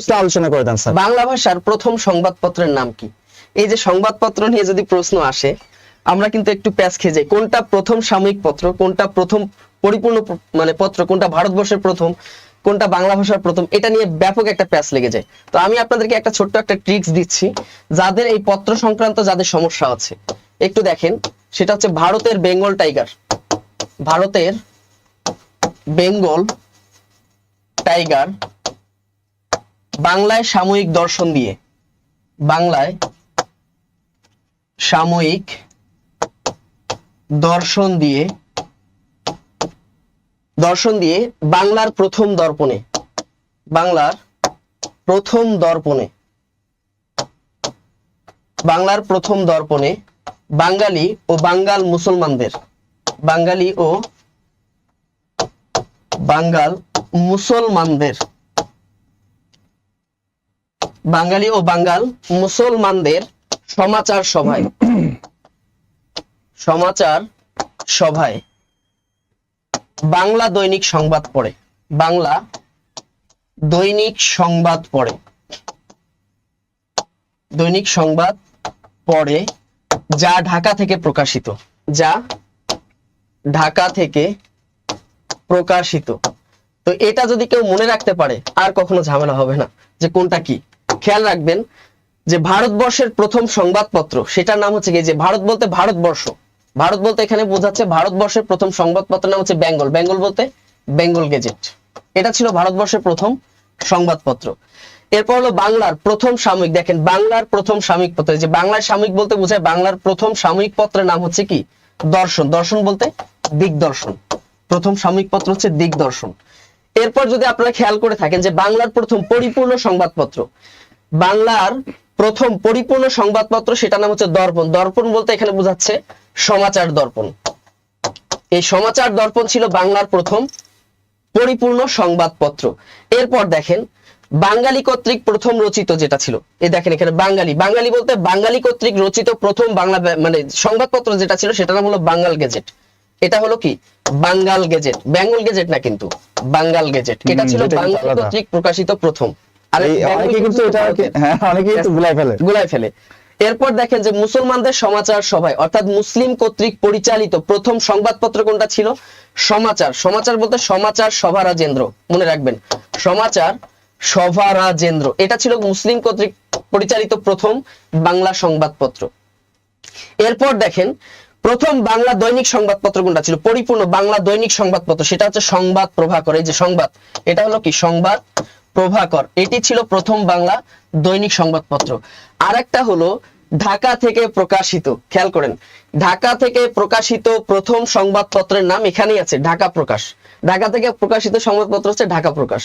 একটু আলোচনা করে দেন স্যার। বাংলা ভাষার প্রথম সংবাদপত্রের নাম কি? এই যে সংবাদপত্র নিয়ে যদি প্রশ্ন আসে আমরা কিন্তু একটু প্যাচ খেয়ে যাই। কোনটা প্রথম সাময়িক পত্র কোনটা প্রথম পরিপূর্ণ মানে পত্র কোনটা ভারতবর্ষের প্রথম কোনটা বাংলা ভাষার প্রথম এটা নিয়ে ব্যাপক একটা প্যাচ লেগে যায়। তো আমি আপনাদেরকে একটা ছোট্ট একটা ট্রিক্স দিচ্ছি যাদের এই পত্র সংক্রান্ত যাদের সমস্যা আছে। একটু দেখেন সেটা হচ্ছে ভারতের বেঙ্গল টাইগার। ভারতের বেঙ্গল টাইগার বাংলায় সাময়িক দর্শন দিয়ে। বাংলায় সাময়িক দর্শন দিয়ে দর্শন দিয়ে বাংলার প্রথম দর্পণে, বাংলার প্রথম দর্পণে, বাংলার প্রথম দর্পণে বাঙালি ও বাঙ্গাল মুসলমানদের, বাঙালি ও বাঙ্গাল মুসলমানদের বাঙালি ও বাঙ্গাল মুসলমানদের সমাচার সভায়। সমাচার সভায়। বাংলা দৈনিক সংবাদ পড়ে। বাংলা দৈনিক সংবাদ পড়ে। দৈনিক সংবাদ পড়ে যা ঢাকা থেকে প্রকাশিত। যা ঢাকা থেকে প্রকাশিত। তো এটা যদি কেউ মনে রাখতে পারে, আর কখনো ঝামেলা হবে না যে কোনটা কি। খেয়াল রাখবেন যে ভারতবর্ষের প্রথম সংবাদপত্র, সেটার নাম হচ্ছে যে ভারত বলতে ভারতবর্ষ। ভারত বলতে এখানে বোঝাচ্ছে ভারতবর্ষের প্রথম সংবাদপত্রের নাম হচ্ছে বেঙ্গল। বেঙ্গল বলতে বেঙ্গল গেজেট। এটা ছিল ভারতবর্ষের প্রথম সংবাদপত্র। এরপর হলো বাংলার প্রথম সাময়িক। দেখেন, বাংলার প্রথম সাময়িক পত্র যে বাংলার সাময়িক বলতে বোঝায় বাংলার প্রথম সাময়িক পত্রের নাম হচ্ছে কি? দর্শন। দর্শন বলতে দিগদর্শন। প্রথম সাময়িক পত্র হচ্ছে দিগদর্শন। এরপর যদি আপনারা খেয়াল করে থাকেন যে বাংলার প্রথম পরিপূর্ণ সংবাদপত্র বাংলার প্রথম পরিপূর্ণ সংবাদপত্র সেটার নাম হচ্ছে দর্পণ। দর্পণ বলতে এখানে বোঝাচ্ছে সমাচার দর্পণ। এই সমাচার দর্পণ ছিল বাংলার প্রথম পরিপূর্ণ সংবাদপত্র। এরপর দেখেন বাঙালি কর্তৃক প্রথম রচিত যেটা ছিল এ দেখেন এখানে বাঙালি। বাঙালি বলতে বাঙালি কর্তৃক রচিত প্রথম বাংলা মানে সংবাদপত্র যেটা ছিল সেটা নাম হলো বাঙ্গাল গেজেট। এটা হলো কি? বাঙ্গাল গেজেট। বেঙ্গল গেজেট না কিন্তু বাঙ্গাল গেজেট। এটা ছিল বাঙালি কর্তৃক প্রকাশিত প্রথম। অনেকে কিন্তু এটা হ্যাঁ অনেকে কিন্তু ভুলাই ফেলে। গুলাই ফেলে। এরপর দেখেন যে মুসলমানদের সমাচার সভায় অর্থাৎ মুসলিম কর্তৃক পরিচালিত প্রথম সংবাদপত্র কোনটা ছিল? সমাচার। সমাচার বলতে সমাচার সভা রাজেন্দ্র মনে রাখবেন। সমাচার সভা রাজেন্দ্র এটা ছিল মুসলিম কর্তৃক পরিচালিত প্রথম বাংলা সংবাদপত্র। এরপর দেখেন প্রথম বাংলা দৈনিক সংবাদপত্র কোনটা ছিল? পরিপূর্ণ বাংলা দৈনিক সংবাদপত্র। সেটা হচ্ছে সংবাদ প্রভাকর। এই যে সংবাদ এটা হলো কি? সংবাদ প্রভাকর। এটি ছিল প্রথম বাংলা দৈনিক সংবাদপত্র। আর একটা হলো, ঢাকা থেকে প্রকাশিত, খেয়াল করেন, ঢাকা থেকে প্রকাশিত প্রথম সংবাদপত্রের নাম এখানেই আছে, ঢাকা প্রকাশ। ঢাকা থেকে প্রকাশিত সংবাদপত্র হচ্ছে ঢাকা প্রকাশ।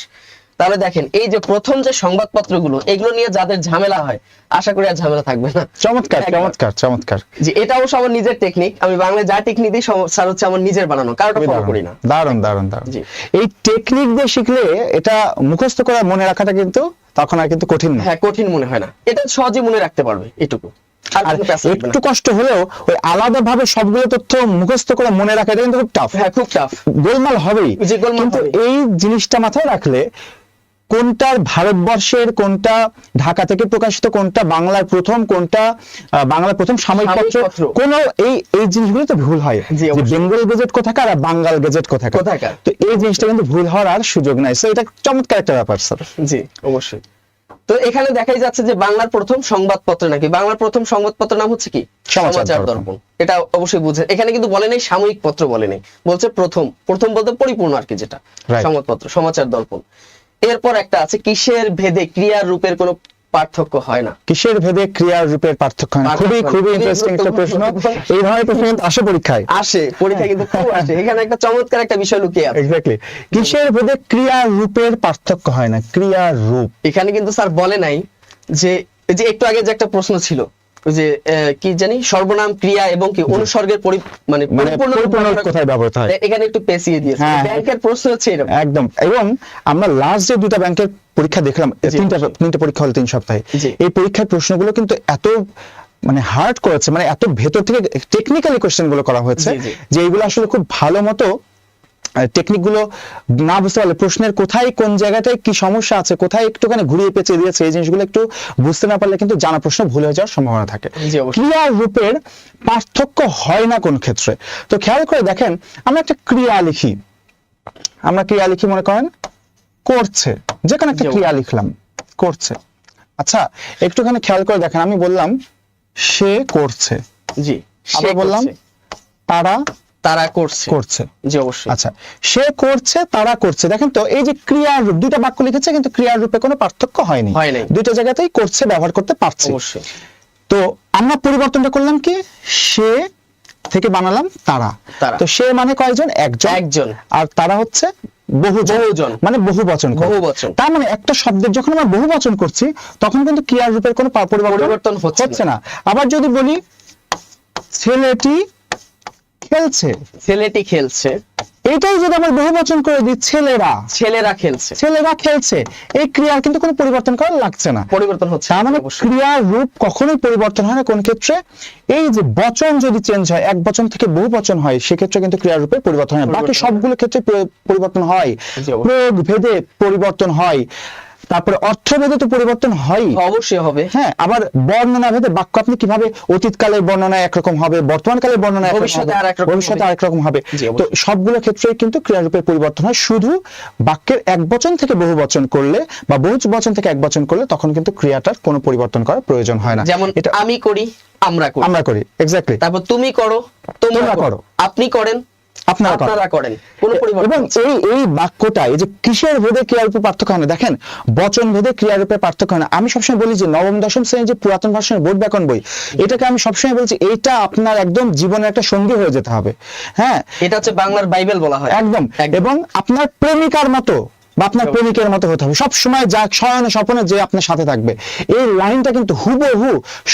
তাহলে দেখেন এই যে প্রথম যে সংবাদপত্রগুলো এগুলো নিয়ে যাদের ঝামেলা হয় আশা করি আর ঝামেলা থাকবে না। চমৎকার চমৎকার চমৎকার। যে এটা অবশ্য আমার নিজের টেকনিক আমি বাংলায় যা টেকনিক দিই স্যার হচ্ছে আমার নিজের বানানো কারোটা ফলো করি না। দারুণ দারুণ দারুণ জি। এই টেকনিক দিয়ে শিখলে এটা মুখস্থ করে মনে রাখাটা কিন্তু তখন আর কিন্তু কঠিন না। হ্যাঁ কঠিন মনে হয় না। এটা সহজে মনে রাখতে পারবে এটুকু। আর। একটু কষ্ট হলেও ওই আলাদা ভাবে সবগুলো তথ্য মুখস্থ করে মনে রাখা এটা কিন্তু খুব টাফ হ্যাঁ খুব টাফ গোলমাল হবেই। জি, গোলমাল কিন্তু এই জিনিসটা মাথায় রাখলে কোনটার ভারতবর্ষের কোনটা ঢাকা থেকে প্রকাশিত কোনটা বাংলার প্রথম কোনটা বাংলার প্রথম সাময়িক পত্র। কোন এই এই জিনিসগুলো তো ভুল হয়। বেঙ্গল গেজেট কোথাকার আর বাঙ্গাল গেজেট কোথাকার। কোথাকার। তো এই জিনিসটা কিন্তু ভুল হওয়ার আর সুযোগ নাই। সো এটা চমৎকার একটা ব্যাপার স্যার। জি অবশ্যই। তো এখানে দেখাই যাচ্ছে যে বাংলার প্রথম সংবাদপত্র নাকি? বাংলার প্রথম সংবাদপত্র নাম হচ্ছে কি? সমাচার দর্পণ। দর্পণ। এটা অবশ্যই বুঝে এখানে কিন্তু বলে নেই সাময়িক পত্র বলে নেই। বলছে প্রথম। প্রথম বলতে পরিপূর্ণ আর কি যেটা। সংবাদপত্র সমাচার দর্পন এরপর একটা আছে কিসের ভেদে ক্রিয়ার রূপের কোনো পার্থক্য হয় না। কিসের ভেদে ক্রিয়ার রূপের পার্থক্য হয় না? খুবই খুবই ইন্টারেস্টিং একটা প্রশ্ন। এই ধরনের প্রশ্ন কিন্তু আসে পরীক্ষায়। আসে পরীক্ষায় কিন্তু খুব আসে। এখানে একটা চমৎকার একটা বিষয় লুকিয়ে আছে। এক্স্যাক্টলি কিসের ভেদে ক্রিয়ার রূপের পার্থক্য হয় না? ক্রিয়ার রূপ। এখানে কিন্তু স্যার বলে নাই যে এই যে একটু আগে যে একটা প্রশ্ন ছিল যে কি জানি সর্বনাম ক্রিয়া এবং কি অনুসর্গের মানে মানে পরিপূর্ণ কোথায় ব্যবহৃত হয়? এখানে একটু পেঁচিয়ে দিয়েছে। হ্যাঁ। ব্যাংকের প্রশ্ন হচ্ছে এরকম। একদম। এবং আমরা লাস্ট যে দুটা ব্যাংকের পরীক্ষা দেখলাম তিনটা তিনটা পরীক্ষা হলো তিন সপ্তাহে। এই পরীক্ষার প্রশ্নগুলো কিন্তু এত মানে হার্ড করেছে মানে এত ভেতর থেকে টেকনিক্যালি কোশ্চেনগুলো করা হয়েছে। যে এইগুলো আসলে খুব ভালো মতো টেকনিকগুলো না বুঝতে পারলে প্রশ্নের কোথায় কোন জায়গাটায় কি সমস্যা আছে কোথায় একটুখানি ঘুরিয়ে পেঁচিয়ে দিয়েছে এই জিনিসগুলো একটু বুঝতে না পারলে কিন্তু জানা প্রশ্ন ভুল হয়ে যাওয়ার সম্ভাবনা থাকে। ক্রিয়া রূপের পার্থক্য হয় না কোন ক্ষেত্রে। তো খেয়াল করে দেখেন আমরা একটা ক্রিয়া লিখি। আমরা ক্রিয়া লিখি মনে করেন করছে। যে কোনো একটা ক্রিয়া লিখলাম করছে। আচ্ছা একটুখানি খেয়াল করে দেখেন আমি বললাম সে করছে। জি সে আবার বললাম তারা তারা করছে। করছে। জি অবশ্যই। আচ্ছা সে করছে তারা করছে। দেখেন তো এই যে ক্রিয়ার রূপ দুইটা বাক্য লিখেছে কিন্তু ক্রিয়ার রূপে কোনো পার্থক্য হয়নি। হয় দুইটা জায়গাতেই করছে ব্যবহার করতে পারছে। অবশ্যই। তো আমরা পরিবর্তনটা করলাম কি? সে থেকে বানালাম তারা। তো সে মানে কয়জন? একজন। একজন। আর তারা হচ্ছে বহুজন। বহুজন। মানে বহু বচন করে। বহুবচন। তার মানে একটা শব্দের যখন আমরা বহু বচন করছি তখন কিন্তু ক্রিয়ার রূপের কোনো পরিবর্তন হচ্ছে না। আবার যদি বলি ছেলেটি খেলছে। ছেলেটি খেলছে। এটাই যদি আমরা বহু বচন করে দিই ছেলেরা। ছেলেরা খেলছে। ছেলেরা খেলছে। এই ক্রিয়ার কিন্তু কোনো পরিবর্তন করা লাগছে না। পরিবর্তন হচ্ছে মানে ক্রিয়ার রূপ কখনোই পরিবর্তন হয় না। কোন ক্ষেত্রে? এই যে বচন যদি চেঞ্জ হয় এক বচন থেকে বহু বচন হয় সেক্ষেত্রে কিন্তু ক্রিয়ার রূপে পরিবর্তন হয়। বাকি সবগুলো ক্ষেত্রে পরিবর্তন হয়। প্রয়োগ ভেদে পরিবর্তন হয়। তারপরে অর্থ ভেদে তো পরিবর্তন হয়। অবশ্যই হবে। হ্যাঁ আবার বর্ণনা ভেদে বাক্য আপনি কীভাবে অতীতকালের বর্ণনা একরকম হবে বর্তমান কালের বর্ণনা ভবিষ্যতে হবে, আরেক রকম ভবিষ্যতে হবে। তো সবগুলো ক্ষেত্রেই কিন্তু ক্রিয়ারূপের পরিবর্তন হয়। শুধু বাক্যের এক বচন থেকে বহু বচন করলে বা বহু বচন থেকে এক বচন করলে তখন কিন্তু ক্রিয়াটার কোনো পরিবর্তন করার প্রয়োজন হয় না। যেমন এটা আমি করি আমরা করি। আমরা করি এক্স্যাক্টলি তারপর তুমি করো তোমরা করো। আপনি করেন আপনারা করেন। কোনো এবং এই এই বাক্যটা এই যে কিসের ভেদে ক্রিয়ারূপে পার্থক্য হয় না দেখেন বচন ভেদে ক্রিয়ারূপে পার্থক্য হয় না। আমি সবসময় বলি যে নবম দশম শ্রেণির যে পুরাতন ভাষণের বোর্ড ব্যাকন বই এটাকে আমি সবসময় বলছি এইটা আপনার একদম জীবনের একটা সঙ্গী হয়ে যেতে হবে। হ্যাঁ? এটা হচ্ছে বাংলার বাইবেল বলা হয়। একদম। এবং আপনার প্রেমিকার মতো বা আপনার প্রেমিকের মতো হতে হবে। সব সময় যা শয়নে স্বপ্নে যে আপনার সাথে থাকবে। এই লাইনটা কিন্তু হুবহু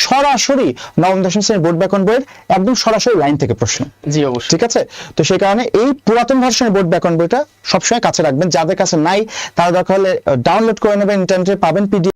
সরাসরি নবম দশম শ্রেণির বোর্ড ব্যাকন বইয়ের একদম সরাসরি লাইন থেকে প্রশ্ন। জি অবশ্যই। ঠিক আছে? তো সেই কারণে এই পুরাতন ভার্সনের বোর্ড ব্যাকন বইটা সবসময় কাছে রাখবেন। যাদের কাছে নাই তারা দরকার হলে ডাউনলোড করে নেবেন ইন্টারনেটে পাবেন পিডি